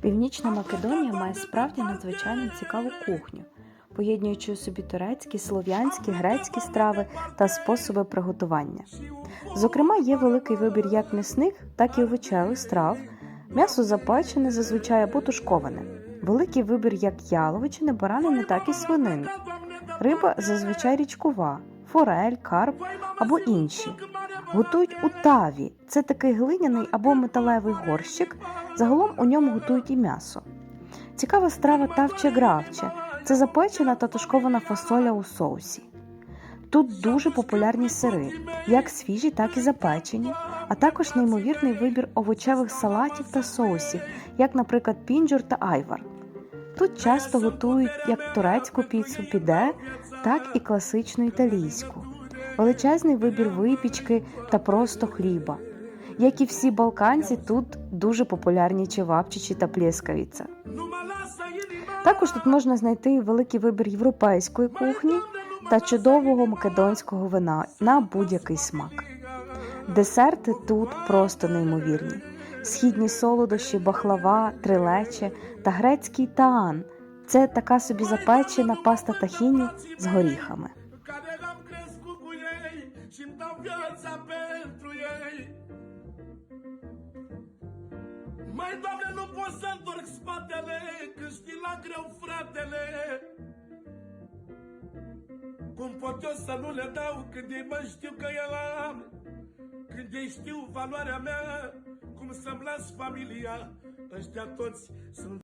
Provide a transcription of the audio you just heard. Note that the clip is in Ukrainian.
Північна Македонія має справді надзвичайно цікаву кухню, поєднуючи у собі турецькі, слов'янські, грецькі страви та способи приготування. Зокрема, є великий вибір як м'ясних, так і овочевих страв, м'ясо запечене зазвичай або тушковане, великий вибір як яловичини, баранини, так і свинини. Риба зазвичай річкова, форель, карп або інші. Готують у таві. Це такий глиняний або металевий горщик. Загалом у ньому готують і м'ясо. Цікава страва тавче гравче. Це запечена та тушкована фасоля у соусі. Тут дуже популярні сири, як свіжі, так і запечені, а також неймовірний вибір овочевих салатів та соусів, як, наприклад, пінджур та айвар. Тут часто готують як турецьку піцу піде, так і класичну італійську. Величезний вибір випічки та просто хліба. Як і всі балканці, тут дуже популярні чевапчичі та плєскавіця. Також тут можна знайти великий вибір європейської кухні та чудового македонського вина на будь-який смак. Десерти тут просто неймовірні: східні солодощі, бахлава, трилече та грецький таан. Це така собі запечена паста тахіні з горіхами. Și-mi dau viața pentru ei. Mai, Doamne, nu pot să întorc spatele, când știi la greu, fratele. Cum pot eu să nu le dau când ei mă știu că el am, când ei știu valoarea mea, cum să-mi las familia, ăștia toți sunt